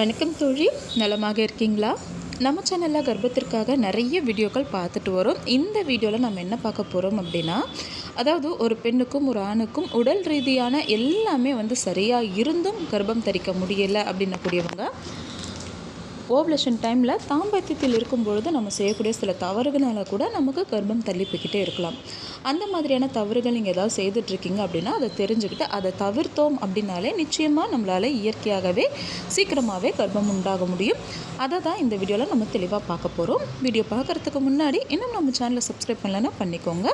வணக்கம் தோழி. நலமாக இருக்கீங்களா? நம்ம சேனலில் கர்ப்பத்திற்காக நிறைய வீடியோக்கள் பார்த்துட்டு வரோம். இந்த வீடியோவில் நம்ம என்ன பார்க்க போகிறோம் அப்படின்னா அதாவது ஒரு பெண்ணுக்கும் ஒரு ஆணுக்கும் உடல் ரீதியான எல்லாமே வந்து சரியாக இருந்தும் கர்ப்பம் தரிக்க முடியலை அப்படின்னக்கூடியவங்க ஓவலேஷன் டைமில் தாம்பத்தியத்தில் இருக்கும் பொழுது நம்ம செய்யக்கூடிய சில தவறுகளால் கூட நமக்கு கர்ப்பம் தள்ளிப்பிக்கிட்டே இருக்கலாம். அந்த மாதிரியான தவறுகள் நீங்கள் ஏதாவது செய்துட்ருக்கீங்க அப்படின்னா அதை தெரிஞ்சுக்கிட்டு அதை தவிர்த்தோம் அப்படின்னாலே நிச்சயமாக நம்மளால் இயற்கையாகவே சீக்கிரமாகவே கர்ப்பம் உண்டாக முடியும். அதை தான் இந்த வீடியோவில் நம்ம தெளிவாக பார்க்க போகிறோம் வீடியோ பார்க்குறதுக்கு முன்னாடி இன்னும் நம்ம சேனலை சப்ஸ்கிரைப் பண்ணலன்னா பண்ணிக்கோங்க.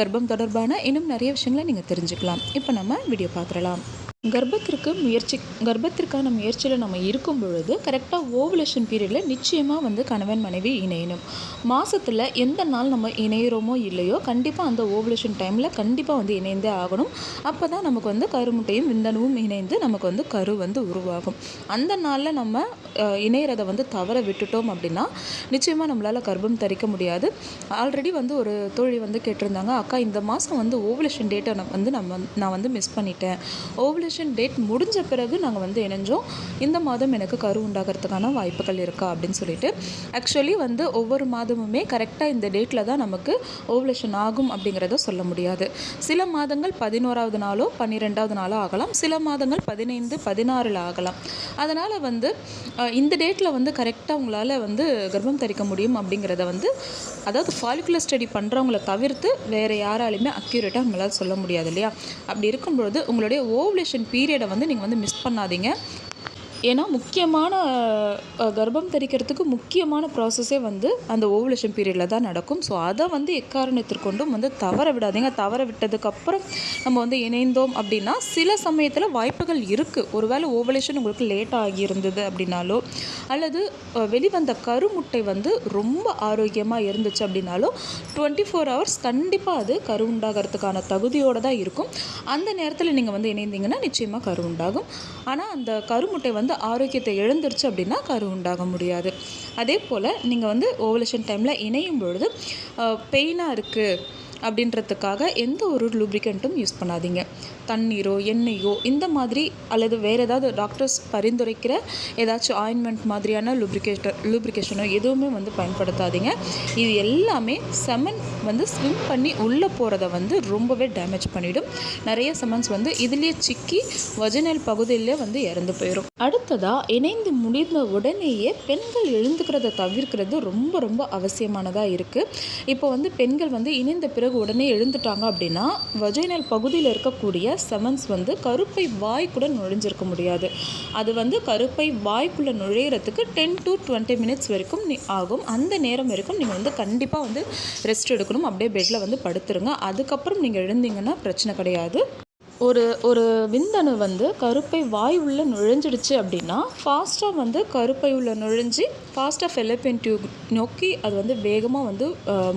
கர்ப்பம் தொடர்பான இன்னும் நிறைய விஷயங்களை நீங்கள் தெரிஞ்சுக்கலாம். இப்போ நம்ம வீடியோ பார்த்துடலாம். கர்ப்பத்திற்கு முயற்சி கர்ப்பத்திற்கான முயற்சியில் நம்ம இருக்கும் பொழுது கரெக்டாக ஓவலேஷன் பீரியடில் நிச்சயமாக வந்து கணவன் மனைவி இணையணும். மாதத்தில் எந்த நாள் நம்ம இணையிறோமோ இல்லையோ கண்டிப்பாக அந்த ஓவலேஷன் டைமில் கண்டிப்பாக வந்து இணைந்தே ஆகணும். அப்போ தான் நமக்கு வந்து கருமுட்டையும் விந்தணுவும் இணைந்து நமக்கு வந்து கரு வந்து உருவாகும். அந்த நாளில் நம்ம அஹ், இணையறதை வந்து தவற விட்டுட்டோம் அப்படின்னா நிச்சயமாக நம்மளால் கர்ப்பம் தரிக்க முடியாது. ஆல்ரெடி வந்து ஒரு தோழி வந்து கேட்டிருந்தாங்க அக்கா இந்த மாதம் வந்து ஓவலேஷன் டேட்டை வந்து நம்ம நான் வந்து மிஸ் பண்ணிட்டேன். ஓவலேஷன் டேட் முடிஞ்ச பிறகு நாங்கள் வந்து இணைஞ்சோம். இந்த மாதம் எனக்கு கரு உண்டாகிறதுக்கான வாய்ப்புகள் இருக்கா அப்படின்னு சொல்லிட்டு. ஆக்சுவலி வந்து ஒவ்வொரு மாதமுமே கரெக்டாக இந்த டேட்டில் தான் நமக்கு ஓவலேஷன் ஆகும் அப்படிங்கிறத சொல்ல முடியாது. சில மாதங்கள் பதினோராவது நாளோ பன்னிரெண்டாவது நாளோ ஆகலாம். சில மாதங்கள் பதினைந்து பதினாறில் ஆகலாம். அதனால் வந்து இந்த டேட்டில் வந்து கரெக்டாக உங்களால் வந்து கர்ப்பம் தரிக்க முடியும் அப்படிங்கிறத வந்து அதாவது ஃபாலிகுலர் ஸ்டடி பண்ணுறவங்கள தவிர்த்து வேறு யாராலையுமே அக்யூரேட்டாக நம்மளால் சொல்ல முடியாது இல்லையா? அப்படி இருக்கும்பொழுது உங்களுடைய ஓவலேஷன் பீரியடை வந்து நீங்கள் வந்து மிஸ் பண்ணாதீங்க. ஏன்னா முக்கியமான கர்ப்பம் தரிக்கிறதுக்கு முக்கியமான ப்ராசஸே வந்து அந்த ஓவலேஷன் பீரியடில் தான் நடக்கும். ஸோ அதை வந்து எக்காரணத்திற்கொண்டும் வந்து தவற விடாதீங்க. தவற விட்டதுக்கப்புறம் நம்ம வந்து இணைந்தோம் அப்படின்னா சில சமயத்தில் வாய்ப்புகள் இருக்குது ஒருவேளை ஓவலேஷன் உங்களுக்கு லேட் ஆகியிருந்தது அப்படின்னாலோ அல்லது வெளிவந்த கருமுட்டை வந்து ரொம்ப ஆரோக்கியமாக இருந்துச்சு அப்படின்னாலோ டுவெண்ட்டி ஃபோர் ஹவர்ஸ் கண்டிப்பாக அது கரு உண்டாகிறதுக்கான தகுதியோடு தான் இருக்கும். அந்த நேரத்தில் நீங்கள் வந்து இணைந்தீங்கன்னா நிச்சயமாக கரு உண்டாகும். ஆனால் அந்த கருமுட்டை வந்து ஆரோக்கியத்தை இழந்துருச்சு அப்படின்னா கரு உண்டாக முடியாது. அதே போல் நீங்கள் வந்து ஓவலேஷன் டைமில் இணையும் பொழுது பெயினாக இருக்குது அப்படின்றதுக்காக எந்த ஒரு லூப்ரிகண்ட்டும் யூஸ் பண்ணாதீங்க. தண்ணீரோ எண்ணெயோ இந்த மாதிரி அல்லது வேறு ஏதாவது டாக்டர்ஸ் பரிந்துரைக்கிற ஏதாச்சும் ஆயின்மெண்ட் மாதிரியான லூப்ரிகேட்டர் லூப்ரிகேஷனோ எதுவுமே வந்து பயன்படுத்தாதீங்க. இது எல்லாமே செமன் வந்து ஸ்விம் பண்ணி உள்ளே போகிறத வந்து ரொம்பவே டேமேஜ் பண்ணிவிடும் நிறைய செமன்ஸ் வந்து இதுலேயே சிக்கி வஜனல் பகுதியிலே வந்து இறந்து போயிடும் அடுத்ததாக இணைந்து முடிந்த உடனேயே பெண்கள் எழுந்துக்கிறத தவிர்க்கிறது ரொம்ப ரொம்ப அவசியமானதாக இருக்குது இப்போ வந்து பெண்கள் வந்து இணைந்த பிறகு உடனே எழுந்துட்டாங்க அப்படின்னா வஜைனல் பகுதியில் இருக்கக்கூடிய செமன்ஸ் வந்து கருப்பை வாய்க்குள்ள நுழைஞ்சிருக்க முடியாது. அது வந்து கருப்பை வாய்க்குள்ளே நுழையிறதுக்கு டென் டு டுவெண்ட்டி மினிட்ஸ் வரைக்கும் நீ- ஆகும். அந்த நேரம் வரைக்கும் நீங்கள் வந்து கண்டிப்பாக வந்து ரெஸ்ட் எடுக்கணும். அப்படியே பெட்டில் வந்து படுத்துருங்க. அதுக்கப்புறம் நீங்கள் எழுந்தீங்கன்னா பிரச்சனை கிடையாது. ஒரு ஒரு விந்தணு வந்து கருப்பை வாய் உள்ள நுழைஞ்சிடுச்சு அப்படின்னா ஃபாஸ்ட்டாக வந்து கருப்பை உள்ள நுழைஞ்சி ஃபாஸ்ட்டாக ஃபெலப்பின் டியூப் நோக்கி அது வந்து வேகமாக வந்து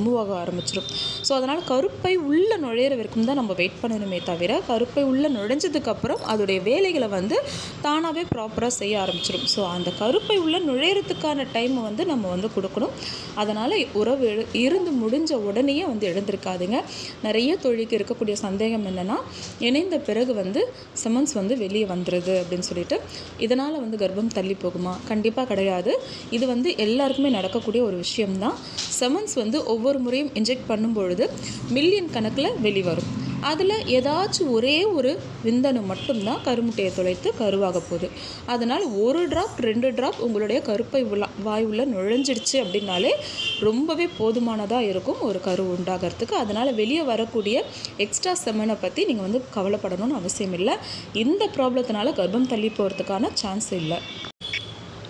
மூவ் ஆக ஆரம்பிச்சிடும் ஸோ அதனால் கருப்பை உள்ள நுழையிற வரைக்கும் தான் நம்ம வெயிட் பண்ணணுமே தவிர கருப்பை உள்ள நுழைஞ்சதுக்கப்புறம் அதோடைய வேலைகளை வந்து தானாகவே ப்ராப்பராக செய்ய ஆரம்பிச்சிடும் ஸோ அந்த கருப்பை உள்ள நுழையிறதுக்கான டைமை வந்து நம்ம வந்து கொடுக்கணும். அதனால் உறவு எழு- இருந்து முடிஞ்ச உடனேயே வந்து எழுந்திருக்காதுங்க. நிறைய தொழிலுக்கு இருக்கக்கூடிய சந்தேகம் என்னென்னா இணைந்து பிறகு வந்து செமன்ஸ் வந்து வெளியே வந்துடுது அப்படின்னு சொல்லிட்டு இதனால் வந்து கர்ப்பம் தள்ளி போகுமா? கண்டிப்பாக கிடையாது. இது வந்து எல்லாருக்குமே நடக்கக்கூடிய ஒரு விஷயம்தான். செமன்ஸ் வந்து ஒவ்வொரு முறையும் இன்ஜெக்ட் பண்ணும் பொழுது மில்லியன் கணக்கில் வெளிவரும். அதில் ஏதாச்சும் ஒரே ஒரு விந்தணு மட்டும்தான் கருமுட்டையை தொலைத்து கருவாக போகுது. அதனால் ஒரு ட்ராப் ரெண்டு ட்ராப் உங்களுடைய கருப்பை உள்ள வாய் நுழைஞ்சிடுச்சு அப்படின்னாலே ரொம்பவே போதுமானதாக இருக்கும் ஒரு கரு உண்டாகிறதுக்கு. அதனால் வெளியே வரக்கூடிய எக்ஸ்ட்ரா செமனை பற்றி நீங்கள் வந்து கவலைப்படணும்னு அவசியம் இல்லை. இந்த ப்ராப்ளத்தினால கர்ப்பம் தள்ளி போகிறதுக்கான சான்ஸ் இல்லை.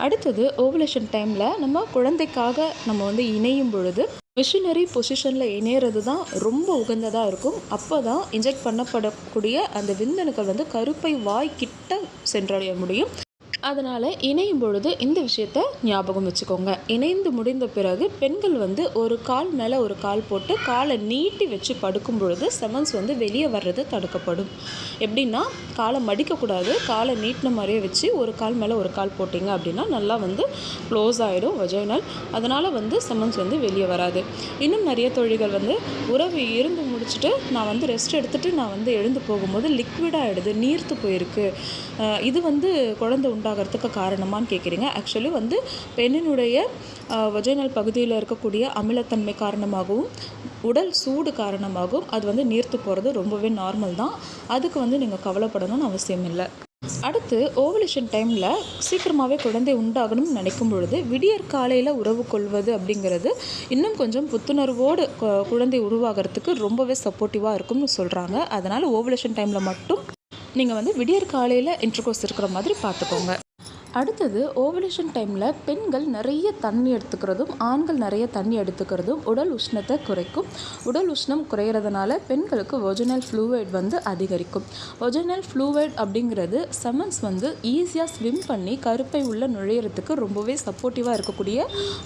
அடுத்தது ஓவலேஷன் டைமில் நம்ம குழந்தைக்காக நம்ம வந்து இணையும் பொழுது மிஷினரி பொசிஷனில் இணையிறது தான் ரொம்ப உகந்ததாக இருக்கும். அப்போ தான் இன்ஜெக்ட் பண்ணப்படக்கூடிய அந்த விந்தணுக்கள் வந்து கருப்பை வாய்க்கிட்ட சென்றடைய முடியும். அதனால் இணையும் பொழுது இந்த விஷயத்த ஞாபகம் வச்சுக்கோங்க. இணைந்து முடிந்த பிறகு பெண்கள் வந்து ஒரு கால் மேலே ஒரு கால் போட்டு காலை நீட்டி வச்சு படுக்கும் பொழுது செமன்ஸ் வந்து வெளியே வர்றது தடுக்கப்படும். எப்படின்னா காலை மடிக்கக்கூடாது. காலை நீட்டின மாதிரியே வச்சு ஒரு கால் மேலே ஒரு கால் போட்டிங்க அப்படின்னா நல்லா வந்து க்ளோஸ் ஆகிடும் வஜைனல். அதனால் வந்து செமன்ஸ் வந்து வெளியே வராது. இன்னும் நிறைய தொழில்கள் வந்து உறவு இருந்து முடிச்சுட்டு நான் வந்து ரெஸ்ட் எடுத்துகிட்டு நான் வந்து எழுந்து போகும்போது லிக்விடாகிடுது நீர்த்து போயிருக்கு. இது வந்து குழந்தை உண்டா ஆகிறதுக்கு காரணமான்னு கேட்குறீங்க. ஆக்சுவலி வந்து பெண்ணினுடைய வஜைனல் பகுதியில் இருக்கக்கூடிய அமிலத்தன்மை காரணமாகவும் உடல் சூடு காரணமாகவும் அது வந்து நீர்த்து போகிறது ரொம்பவே நார்மல் தான். அதுக்கு வந்து நீங்கள் கவலைப்படணும்னு அவசியம் இல்லை. அடுத்து ஓவலேஷன் டைமில் சீக்கிரமாகவே குழந்தை உண்டாகணும்னு நினைக்கும் பொழுது விடியற் காலையில் உறவு கொள்வது அப்படிங்கிறது இன்னும் கொஞ்சம் புத்துணர்வோடு குழந்தை உருவாகிறதுக்கு ரொம்பவே சப்போர்ட்டிவாக இருக்கும்னு சொல்கிறாங்க அதனால் ஓவலேஷன் டைமில் மட்டும் நீங்கள் வந்து விடியற் காலையில் இன்டர்கோர்ஸ் இருக்கிற மாதிரி பார்த்துக்கோங்க. அடுத்தது ஓவலேஷன் டைமில் பெண்கள் நிறைய தண்ணி எடுத்துக்கிறதும் ஆண்கள் நிறைய தண்ணி எடுத்துக்கிறதும் உடல் உஷ்ணத்தை குறைக்கும். உடல் உஷ்ணம் குறையிறதுனால பெண்களுக்கு ஒஜினல் ஃப்ளூவைட் வந்து அதிகரிக்கும். ஒஜினல் ஃப்ளூவைட் அப்படிங்கிறது செமன்ஸ் வந்து ஈஸியாக ஸ்விம் பண்ணி கருப்பை உள்ள நுழையிறதுக்கு ரொம்பவே சப்போர்ட்டிவாக இருக்கக்கூடிய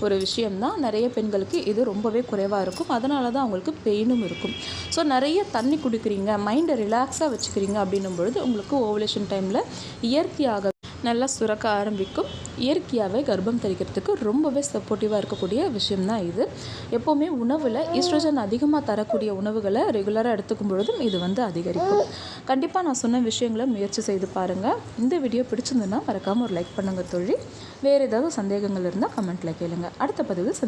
ஒரு விஷயம்தான். நிறைய பெண்களுக்கு இது ரொம்பவே குறைவாக இருக்கும். அதனால தான் அவங்களுக்கு பெயினும் இருக்கும். ஸோ நிறைய தண்ணி குடிக்கிறீங்க மைண்டை ரிலாக்ஸாக வச்சுக்கிறீங்க அப்படின்னும் பொழுது உங்களுக்கு ஓவலேஷன் டைமில் இயற்கையாக நல்லா சுரக்க ஆரம்பிக்கும். இயற்கையாகவே கர்ப்பம் தரிக்கிறதுக்கு ரொம்பவே சப்போர்ட்டிவாக இருக்கக்கூடிய விஷயம்தான் இது. எப்போவுமே உணவில் ஈஸ்ட்ரோஜன் அதிகமாக தரக்கூடிய உணவுகளை ரெகுலராக எடுத்துக்கும் பொழுதும் இது வந்து அதிகரிக்கும். கண்டிப்பாக நான் சொன்ன விஷயங்களை முயற்சி செய்து பாருங்கள் இந்த வீடியோ பிடிச்சிருந்ததுன்னா மறக்காமல் ஒரு லைக் பண்ணுங்கள் தொழில் வேறு ஏதாவது சந்தேகங்கள் இருந்தால் கமெண்ட்டில் கேளுங்கள் அடுத்த பதிவில்